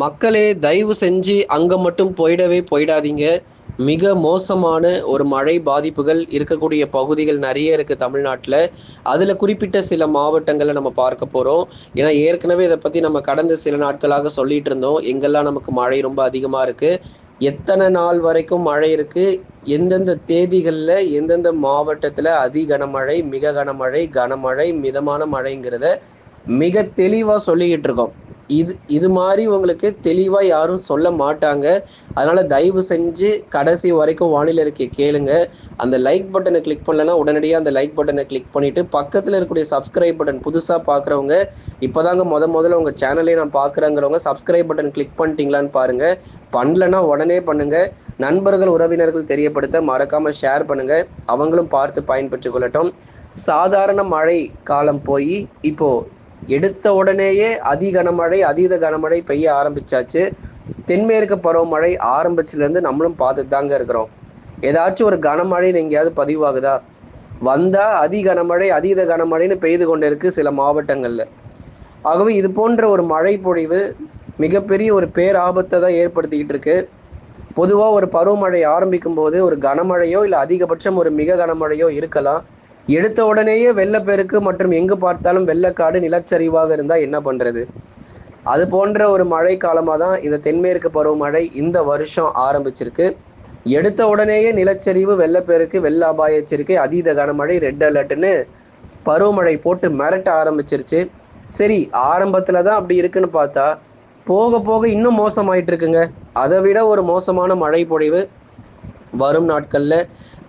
மக்களே தயவு செஞ்சு அங்கே மட்டும் போயிடவே போயிடாதீங்க. மிக மோசமான ஒரு மழை பாதிப்புகள் இருக்கக்கூடிய பகுதிகள் நிறைய இருக்குது தமிழ்நாட்டில். அதில் குறிப்பிட்ட சில மாவட்டங்களை நம்ம பார்க்க போகிறோம் ஏன்னா ஏற்கனவே இதை பற்றி நம்ம கடந்த சில நாட்களாக சொல்லிட்டு இருந்தோம். எங்கெல்லாம் நமக்கு மழை ரொம்ப அதிகமாக இருக்குது எத்தனை நாள் வரைக்கும் மழை இருக்குது எந்தெந்த தேதிகளில் எந்தெந்த மாவட்டத்தில் அதி கனமழை மிக கனமழை கனமழை மிதமான மழைங்கிறத மிக தெளிவாக சொல்லிக்கிட்டு இருக்கோம். இது இது மாதிரி உங்களுக்கு தெளிவாக யாரும் சொல்ல மாட்டாங்க. அதனால் தயவு செஞ்சு கடைசி வரைக்கும் வானிலை இருக்கை கேளுங்க. அந்த லைக் பட்டனை கிளிக் பண்ணலன்னா உடனடியாக அந்த லைக் பட்டனை கிளிக் பண்ணிவிட்டு பக்கத்தில் இருக்கக்கூடிய சப்ஸ்கிரைப் பட்டன் புதுசாக பார்க்குறவங்க இப்போதாங்க முத முதல்ல உங்கள் சேனலே நான் பார்க்குறேங்கிறவங்க சப்ஸ்கிரைப் பட்டன் கிளிக் பண்ணிட்டீங்களான்னு பாருங்கள் பண்ணலன்னா உடனே பண்ணுங்கள் நண்பர்கள் உறவினர்கள் தெரியப்படுத்த மறக்காமல் ஷேர் பண்ணுங்கள் அவங்களும் பார்த்து பயன்பெற்று கொள்ளட்டும். சாதாரண மழை காலம் போய் இப்போது எடுத்த உடனேயே அதி கனமழை அதீத கனமழை பெய்ய ஆரம்பிச்சாச்சு. தென்மேற்கு பருவமழை ஆரம்பிச்சிலேருந்து நம்மளும் பார்த்துட்டு தாங்க இருக்கிறோம். ஏதாச்சும் ஒரு கனமழைன்னு எங்கேயாவது பதிவாகுதா? வந்தால் அதி கனமழை அதீத கனமழைன்னு பெய்து கொண்டு இருக்கு சில மாவட்டங்களில். ஆகவே இது போன்ற ஒரு மழை பொழிவு மிகப்பெரிய ஒரு பேராபத்தை தான் ஏற்படுத்திக்கிட்டு இருக்கு. பொதுவாக ஒரு பருவமழை ஆரம்பிக்கும் போது ஒரு கனமழையோ இல்லை அதிகபட்சம் ஒரு மிக கனமழையோ இருக்கலாம். எடுத்த உடனேயே வெள்ளப்பெருக்கு மற்றும் எங்கு பார்த்தாலும் வெள்ளக்காடு நிலச்சரிவாக இருந்தால் என்ன பண்ணுறது அது போன்ற ஒரு மழை காலமாக தான் இந்த தென்மேற்கு பருவமழை இந்த வருஷம் ஆரம்பிச்சிருக்கு. எடுத்த உடனேயே நிலச்சரிவு வெள்ளப்பெருக்கு வெள்ள அபாய எச்சரிக்கை அதீத கனமழை ரெட் அலர்ட்னு பருவமழை போட்டு மிரட்ட ஆரம்பிச்சிருச்சு. சரி ஆரம்பத்தில் தான் அப்படி இருக்குன்னு பார்த்தா போக போக இன்னும் மோசமாயிட்டு இருக்குங்க அதை விட ஒரு மோசமான மழை பொழிவு வரும் நாட்களில்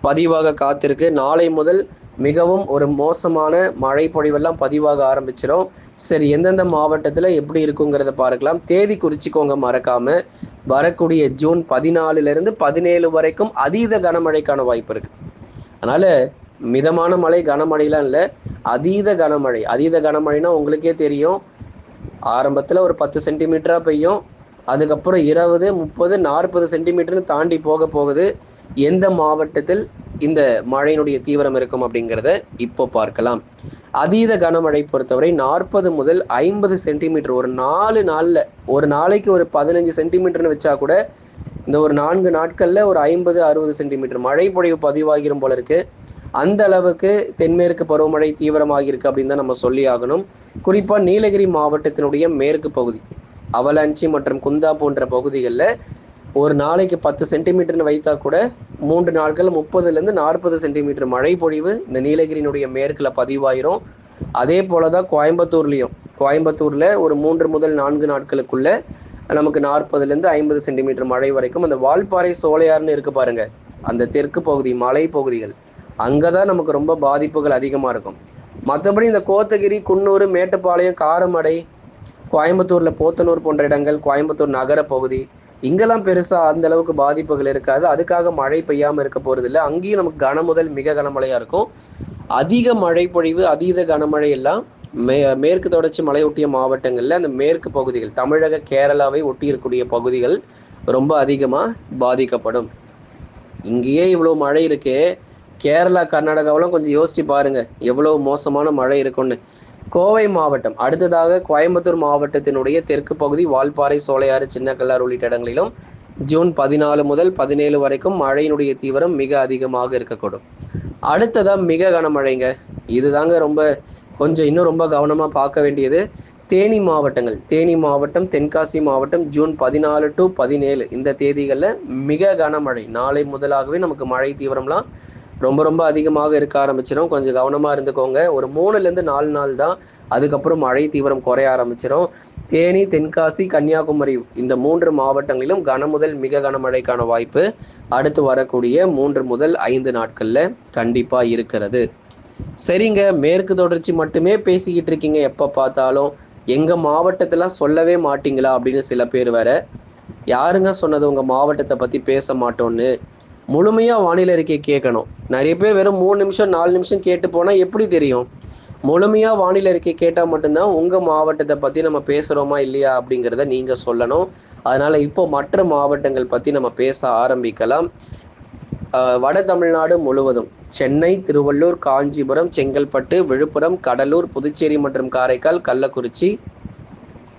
பதிவாக காத்திருக்கு. நாளை முதல் மிகவும் ஒரு மோசமான மழை பொழிவெல்லாம் பதிவாக ஆரம்பிச்சிடும் சரி எந்தெந்த மாவட்டத்தில் எப்படி இருக்குங்கிறத பார்க்கலாம். தேதி குறிச்சிக்கோங்க மறக்காம. வரக்கூடிய ஜூன் பதினாலுலேருந்து பதினேழு வரைக்கும் அதீத கனமழைக்கான வாய்ப்பு இருக்கு. அதனால மிதமான மழை கனமழைலாம் இல்லை. அதீத கனமழை. அதீத கனமழைனா உங்களுக்கே தெரியும். ஆரம்பத்தில் ஒரு பத்து சென்டிமீட்டராக பெய்யும். அதுக்கப்புறம் இருபது முப்பது நாற்பது சென்டிமீட்டர்னு தாண்டி போக போகுது. எந்த மாவட்டத்தில் இந்த மழையினுடைய தீவிரம் இருக்கும் அப்படிங்கிறத இப்போ பார்க்கலாம். அதீத கனமழை பொறுத்தவரை நாற்பது முதல் ஐம்பது சென்டிமீட்டர் ஒரு நாலு நாளில் ஒரு நாளைக்கு ஒரு பதினஞ்சு சென்டிமீட்டர்னு வச்சா கூட இந்த ஒரு நான்கு நாட்களில் ஒரு ஐம்பது அறுபது சென்டிமீட்டர். மழை பொழிவு பதிவாகிரும் போல இருக்கு. அந்த அளவுக்கு தென்மேற்கு பருவமழை தீவிரமாக இருக்கு அப்படின்னு தான் நம்ம சொல்லி ஆகணும். குறிப்பாக நீலகிரி மாவட்டத்தினுடைய மேற்கு பகுதி அவலாஞ்சி மற்றும் குந்தா போன்ற பகுதிகளில் ஒரு நாளைக்கு பத்து சென்டிமீட்டர்னு வைத்தா கூட மூன்று நாட்கள் முப்பதுலேருந்து நாற்பது சென்டிமீட்டர் மழை பொழிவு இந்த நீலகிரியினுடைய மேற்கில் பதிவாயிரும். அதே போல தான் கோயம்புத்தூர்லேயும். கோயம்புத்தூரில் ஒரு மூன்று முதல் நான்கு நாட்களுக்குள்ள நமக்கு நாற்பதுலேருந்து ஐம்பது சென்டிமீட்டர் மழை வரைக்கும் அந்த வால்பாறை சோலையார்னு இருக்கு பாருங்க. அந்த தெற்கு பகுதி மலை பகுதிகள். அங்கே தான் நமக்கு ரொம்ப பாதிப்புகள் அதிகமாக இருக்கும். மற்றபடி இந்த கோத்தகிரி குன்னூர் மேட்டுப்பாளையம் காரமடை கோயம்புத்தூரில் போத்தனூர் போன்ற இடங்கள் கோயம்புத்தூர் நகர பகுதி இங்கெல்லாம் பெருசாக அந்த அளவுக்கு பாதிப்புகள் இருக்காது. அதுக்காக மழை பெய்யாமல் இருக்க போகிறது இல்லை. அங்கேயும் நமக்கு கனமுதல் மிக கனமழையாக இருக்கும். அதிக மழை பொழிவு அதீத கனமழை எல்லாம் மே மேற்கு தொடர்ச்சி மலையொட்டிய மாவட்டங்களில் அந்த மேற்கு பகுதிகள் தமிழக கேரளாவை ஒட்டி இருக்கக்கூடிய பகுதிகள் ரொம்ப அதிகமாக பாதிக்கப்படும். இங்கேயே இவ்வளோ மழை இருக்கே. கேரளா கர்நாடகாவெல்லாம் கொஞ்சம் யோசிச்சு பாருங்க. எவ்வளோ மோசமான மழை இருக்கும்னு. கோவை மாவட்டம் அடுத்ததாக கோயம்புத்தூர் மாவட்டத்தினுடைய தெற்கு பகுதி வால்பாறை சோலையாறு சின்னக்கல்லார் உள்ளிட்ட இடங்களிலும் ஜூன் பதினாலு முதல் பதினேழு வரைக்கும் மழையினுடைய தீவிரம் மிக அதிகமாக இருக்கக்கூடும். அடுத்ததாக மிக கனமழைங்க. இதுதாங்க ரொம்ப கொஞ்சம் இன்னும் ரொம்ப கவனமாக பார்க்க வேண்டியது. தேனி மாவட்டங்கள் தேனி மாவட்டம் தென்காசி மாவட்டம் ஜூன் பதினாலு டு பதினேழு இந்த தேதிகளில் மிக கனமழை. நாளை முதலாகவே நமக்கு மழை தீவிரம்லாம் ரொம்ப ரொம்ப அதிகமாக இருக்க ஆரம்பிச்சிடும் கொஞ்சம் கவனமாக இருந்துக்கோங்க. ஒரு மூணுலேருந்து நாலு நாள் தான் அதுக்கப்புறம் மழை தீவிரம் குறைய ஆரம்பிச்சிடும் தேனி தென்காசி கன்னியாகுமரி இந்த மூன்று மாவட்டங்களிலும் கன முதல் மிக கனமழைக்கான வாய்ப்பு அடுத்து வரக்கூடிய மூன்று முதல் ஐந்து நாட்களில் கண்டிப்பாக இருக்கிறது. சரிங்க. மேற்கு தொடர்ச்சி மட்டுமே பேசிக்கிட்டு இருக்கீங்க. எப்போ பார்த்தாலும் எங்கள் மாவட்டத்தெல்லாம் சொல்லவே மாட்டிங்களா அப்படின்னு சில பேர் வேற. யாருங்க சொன்னது? உங்கள் மாவட்டத்தை பற்றி பேச மாட்டோன்னு முழுமையாக வானிலை அறிக்கை கேட்கணும். நிறைய பேர் வெறும் மூணு நிமிஷம் நாலு நிமிஷம் கேட்டு போனால் எப்படி தெரியும்? முழுமையாக வானிலை அறிக்கை கேட்டால் மட்டும்தான் உங்கள் மாவட்டத்தை பற்றி நம்ம பேசுகிறோமா இல்லையா அப்படிங்கிறத நீங்கள் சொல்லணும். அதனால் இப்போ மற்ற மாவட்டங்கள் பற்றி நம்ம பேச ஆரம்பிக்கலாம். வட தமிழ்நாடு முழுவதும். சென்னை திருவள்ளூர் காஞ்சிபுரம் செங்கல்பட்டு விழுப்புரம் கடலூர் புதுச்சேரி மற்றும் காரைக்கால் கள்ளக்குறிச்சி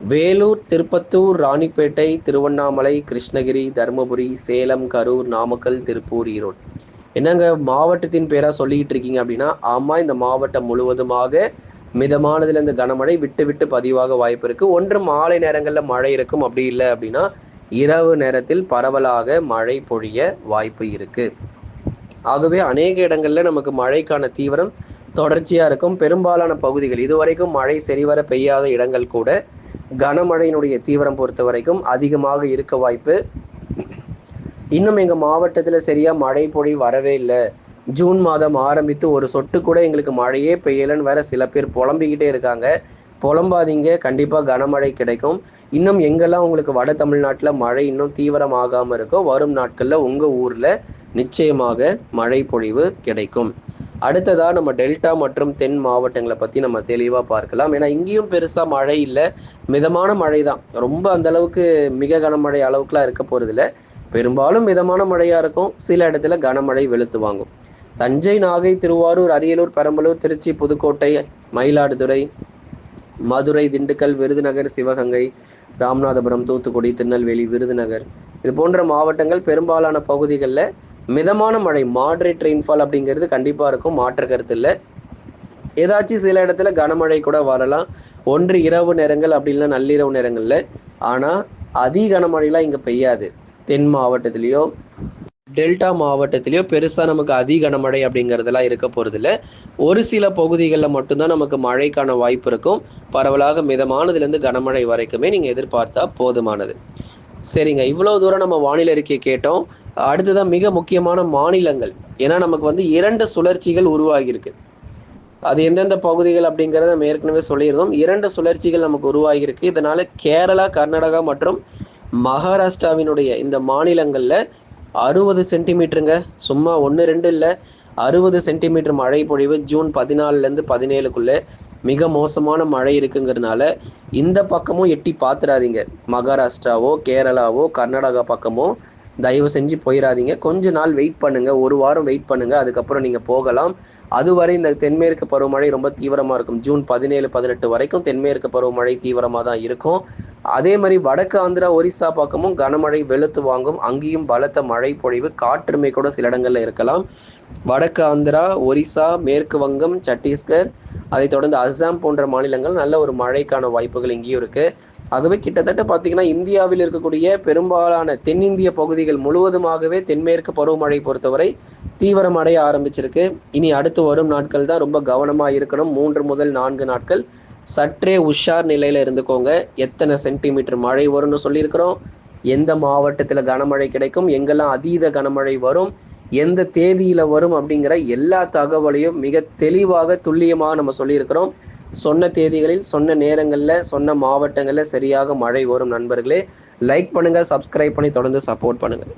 வேலூர் திருப்பத்தூர் ராணிப்பேட்டை திருவண்ணாமலை கிருஷ்ணகிரி தருமபுரி சேலம் கரூர் நாமக்கல் திருப்பூர் ஈரோடு. என்னங்க மாவட்டத்தின் பேராக சொல்லிக்கிட்டு இருக்கீங்க அப்படின்னா ஆமாம் இந்த மாவட்டம் முழுவதுமாக மிதமானதில் இந்த கனமழை விட்டு விட்டு பதிவாக வாய்ப்பு இருக்குது ஒன்று மாலை நேரங்களில் மழை இருக்கும். அப்படி இல்லை அப்படின்னா இரவு நேரத்தில் பரவலாக மழை பொழிய வாய்ப்பு இருக்குது ஆகவே அநேக இடங்களில் நமக்கு மழைக்கான தீவிரம் தொடர்ச்சியாக இருக்கும். பெரும்பாலான பகுதிகள் இதுவரைக்கும் மழை சரிவர பெய்யாத இடங்கள் கூட கனமழையினுடைய தீவிரம் பொறுத்த வரைக்கும் அதிகமாக இருக்க வாய்ப்பு. இன்னும் எங்கள் மாவட்டத்தில் சரியாக மழை பொழி வரவே இல்லை. ஜூன் மாதம் ஆரம்பித்து ஒரு சொட்டு கூட எங்களுக்கு மழையே பெய்யலைன்னு வேற சில பேர் புலம்பிக்கிட்டே இருக்காங்க. புலம்பாதீங்க கண்டிப்பாக கனமழை கிடைக்கும். இன்னும் எங்கெல்லாம் உங்களுக்கு வட தமிழ்நாட்டில் மழை இன்னும் தீவிரமாகாமல் இருக்கோ வரும் நாட்களில் உங்கள் ஊரில் நிச்சயமாக மழை பொழிவு கிடைக்கும். அடுத்ததாக நம்ம டெல்டா மற்றும் தென் மாவட்டங்களை பற்றி நம்ம தெளிவாக பார்க்கலாம். ஏன்னா இங்கேயும் பெருசாக மழை இல்லை. மிதமான மழை தான் ரொம்ப அந்த அளவுக்கு மிக கனமழை அளவுக்குலாம் இருக்க போகிறதில்ல பெரும்பாலும் மிதமான மழையாக இருக்கும். சில இடத்துல கனமழை வெளுத்து வாங்கும். தஞ்சை நாகை திருவாரூர் அரியலூர் பெரம்பலூர் திருச்சி புதுக்கோட்டை மயிலாடுதுறை மதுரை திண்டுக்கல் விருதுநகர் சிவகங்கை ராமநாதபுரம் தூத்துக்குடி திருநெல்வேலி விருதுநகர். இது போன்ற மாவட்டங்கள் பெரும்பாலான பகுதிகளில் மிதமான மழை மாட்ரேட் ரெயின்ஃபால் அப்படிங்கிறது கண்டிப்பாக இருக்கும். மாற்ற கருத்து இல்லை ஏதாச்சும் சில இடத்துல கனமழை கூட வரலாம். ஒன்று இரவு நேரங்கள் அப்படி நள்ளிரவு நேரங்களில். ஆனால் அதி கனமழைலாம் இங்கே பெய்யாது. தென் மாவட்டத்திலேயோ டெல்டா மாவட்டத்திலேயோ பெருசாக நமக்கு அதி கனமழை அப்படிங்கிறதெல்லாம் இருக்க போகிறதில்ல ஒரு சில பகுதிகளில் மட்டும்தான் நமக்கு மழைக்கான வாய்ப்பு இருக்கும். பரவலாக மிதமானதுலேருந்து கனமழை வரைக்குமே நீங்கள் எதிர்பார்த்தா போதுமானது. சரிங்க இவ்வளோ தூரம் நம்ம வானிலை அறிக்கையை கேட்டோம். அடுத்ததான் மிக முக்கியமான மாநிலங்கள். ஏன்னா நமக்கு வந்து இரண்டு சுழற்சிகள் உருவாகியிருக்கு. அது எந்தெந்த பகுதிகள் அப்படிங்கிறத நம்ம ஏற்கனவே சொல்லியிருந்தோம். இரண்டு சுழற்சிகள் நமக்கு உருவாகியிருக்கு. இதனால கேரளா கர்நாடகா மற்றும் மகாராஷ்டிராவினுடைய இந்த மாநிலங்களில் அறுபது சென்டிமீட்டருங்க. சும்மா ஒன்று ரெண்டு இல்லை. அறுபது சென்டிமீட்டர் மழை பொழிவு ஜூன் பதினாலுலேருந்து பதினேழுக்குள்ளே மிக மோசமான மழை இருக்குங்கிறதுனால இந்த பக்கமும் எட்டி பார்த்துடாதீங்க மகாராஷ்டிராவோ கேரளாவோ கர்நாடகா பக்கமோ தயவு செஞ்சு போயிடாதீங்க கொஞ்ச நாள் வெயிட் பண்ணுங்க. ஒரு வாரம் வெயிட் பண்ணுங்க. அதுக்கப்புறம் நீங்கள் போகலாம். அதுவரை இந்த தென்மேற்கு பருவமழை ரொம்ப தீவிரமாக இருக்கும். ஜூன் பதினேழு பதினெட்டு வரைக்கும் தென்மேற்கு பருவமழை தீவிரமாக தான் இருக்கும். அதே மாதிரி வடக்கு ஆந்திரா ஒரிசா பக்கமும் கனமழை வெளுத்து வாங்கும். அங்கேயும் பலத்த மழை பொழிவு. காற்றுமை கூட சில இடங்கள்ல இருக்கலாம். வடக்கு ஆந்திரா ஒரிசா மேற்கு வங்கம் சத்தீஸ்கர் அதைத் தொடர்ந்து அஸ்ஸாம் போன்ற மாநிலங்கள் நல்ல ஒரு மழைக்கான வாய்ப்புகள் இங்கேயும் இருக்குது ஆகவே கிட்டத்தட்ட பார்த்தீங்கன்னா இந்தியாவில் இருக்கக்கூடிய பெரும்பாலான தென்னிந்திய பகுதிகள் முழுவதுமாகவே தென்மேற்கு பருவமழை பொறுத்தவரை தீவிரம் அடைய ஆரம்பிச்சிருக்கு. இனி அடுத்து வரும் நாட்கள் தான் ரொம்ப கவனமாக இருக்கணும். மூன்று முதல் நான்கு நாட்கள் சற்றே உஷார் நிலையில் இருந்துக்கோங்க. எத்தனை சென்டிமீட்டர் மழை வரும்னு சொல்லியிருக்கிறோம். எந்த மாவட்டத்தில் கனமழை கிடைக்கும்? எங்கெல்லாம் அதீத கனமழை வரும்? எந்த தேதியில் வரும்? அப்படிங்கிற எல்லா தகவலையும் மிக தெளிவாக துல்லியமாக நம்ம சொல்லியிருக்கிறோம். சொன்ன தேதிகளில் சொன்ன நேரங்களில் சொன்ன மாவட்டங்களில் சரியாக மழை வரும் நண்பர்களே லைக் பண்ணுங்கள் சப்ஸ்கிரைப் பண்ணி தொடர்ந்து சப்போர்ட் பண்ணுங்கள்